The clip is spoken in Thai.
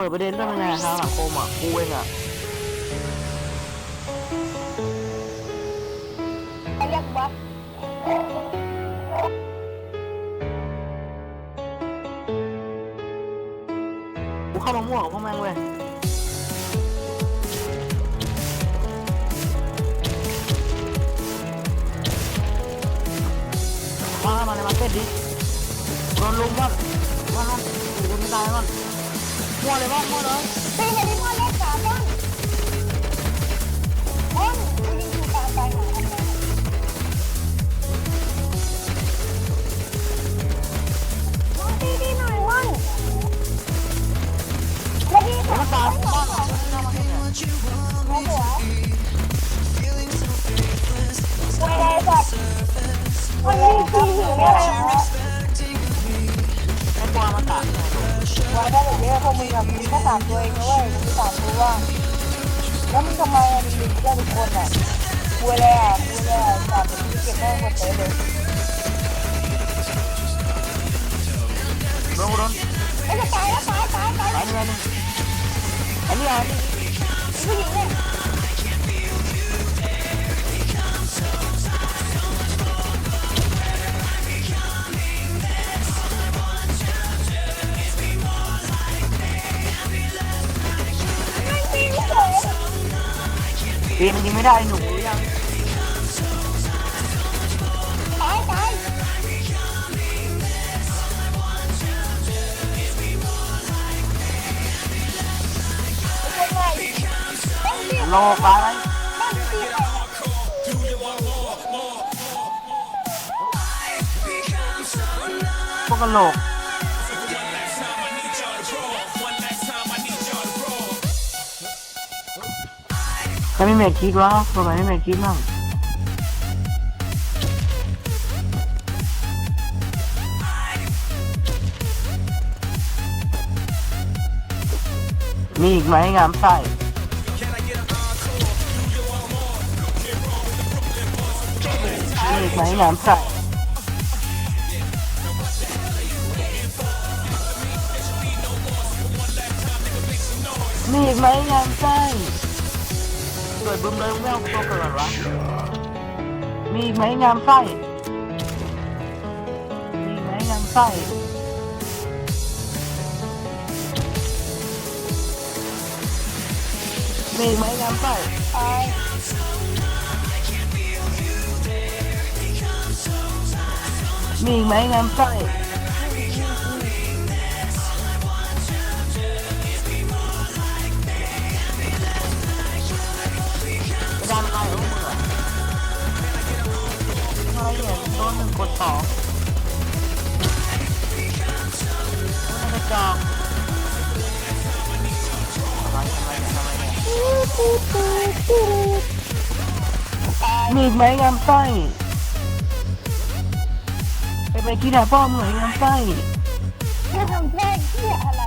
ปิดประเด็นเรื่องยังไงทางสังคมอะกูเองอะเขาเรียกวัดกูเข้ามามั่วกับพวกแม่งเว้ยมามาในมาร์เก็ตดิโดนลุมก่อนว่าฮะกูไม่ตายก่อน มั่วเลยมั่วมั่วเลยตีไปที่พ่อเล็กสามต้น เยอะพวกมึงอะมีแค่สามตัวเองนะเว้ยมึงมีสามตัวแล้วมึงทำไมอะมึงมีเพื่อนทุกคนอะคุยเลยอะกลัวเลยอะสามตัวเก็บได้หมดเลยเลยโดนโดนไอ้จะตายแล้วตายตายตายตายไปเลยอันนี้อันนี้ผู้หญิงเนี่ย ปีมันยิงไม่ได้หนูยังตายตายเป็นไงต้องตีโลกตายไหมต้องตีใครพวกกระโหลก ใครไม่เมทคิดวะตัวไหนไม่เมทคิดบ้างมีอีกไหมงามไส้มีอีกไหมงามไส้มีอีกไหมงามไส้ เกิดบึ้มเลยไม่เอาตัวเกิดวะมีอีกไหนึ่งกดสองไม่ได้จองทำไมทำไมเนี่ยทำไมเนี่ยตายมีอีกไหมงามไส้ไปไปกินหาพ่อมึงเหรองามไส้ จะทำแค่เหี้ยอะไร